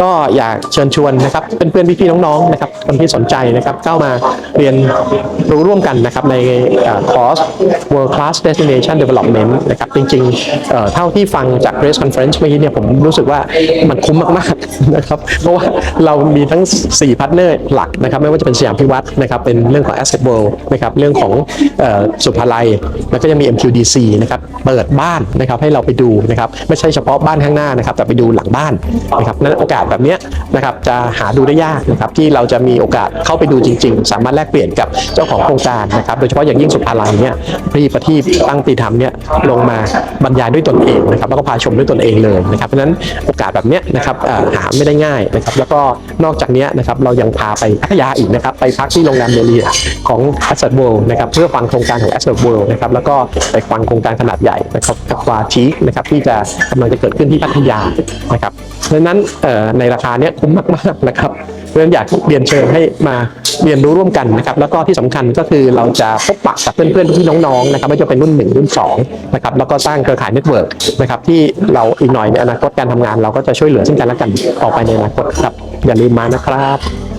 ก็อยากเชิญชวนนะครับเพื่อนๆพี่ๆน้องๆนะครับคนที่สนใจนะครับเข้ามาเรียนรู้ร่วมกันนะครับในคอร์ส World Class Destination Development นะครับจริงๆเท่าที่ฟังจาก Press Conference เมื่อกี้เนี่ยผมรู้สึกว่ามันคุ้มมากๆนะครับเพราะว่าเรามีทั้ง 4 พาร์ทเนอร์หลักนะครับไม่ว่าจะเป็นสยามพิวัตรนะครับเป็นเรื่องของ Asset World นะครับเรื่องของอสุภาลัย แล้วก็ยังมี MQDC นะครับเปิดบ้านนะครับให้เราไปดูนะครับไม่ใช่เฉพาะบ้านข้างหน้านะครับแต่ไปดูหลังบ้านนะครับนั้นโอกาสแบบนี้นะครับจะหาดูได้ยากนะครับที่เราจะมีโอกาสเข้าไปดูจริง ๆ สามารถแลกเปลี่ยนกับเจ้าของโครงการนะครับโดยเฉพาะอย่างยิ่งสุภาลัยเนี่ยพี่ประทีปตั้งตีธรรมเนี่ยลงมาบรรยายด้วยตนเองนะครับแล้วก็พาชมด้วยตนเองเลยนะครับเพราะฉะนั้นโอกาสแบบนี้นะครับหาไม่ได้ง่ายนะครับแล้วก็นอกจากนี้นะครับเรายังพาไปพัทยาอีกนะครับไปพักที่โรงแรมเมเรียของ Asset World นะครับเพื่อฟังโครงการของ Asset World นะครับแล้วก็ไปฟังโครงการขนาดใหญ่นะครับกับวาชีนะครับที่จะกำลังจะเกิดขึ้นที่พัทยานะครับเพราะนั้นในราคาเนี้ยคุ้มมากๆนะครับเพราะฉะนั้นอยากเรียนเชิญให้มาเรียนรู้ร่วมกันนะครับแล้วก็ที่สำคัญก็คือเราจะพบปะกับเพื่อนๆพี่น้องๆนะครับไม่ว่าจะเป็นรุ่นหนึ่งรุ่นสองนะครับแล้วก็สร้างเครือข่ายเน็ตเวิร์กนะครับที่เราอีกหน่อยในอนาคตการทำงาน เราก็จะช่วยเหลือซึ่งกันและกันต่อไปในอนาคตครับอย่าลืมมานะครับ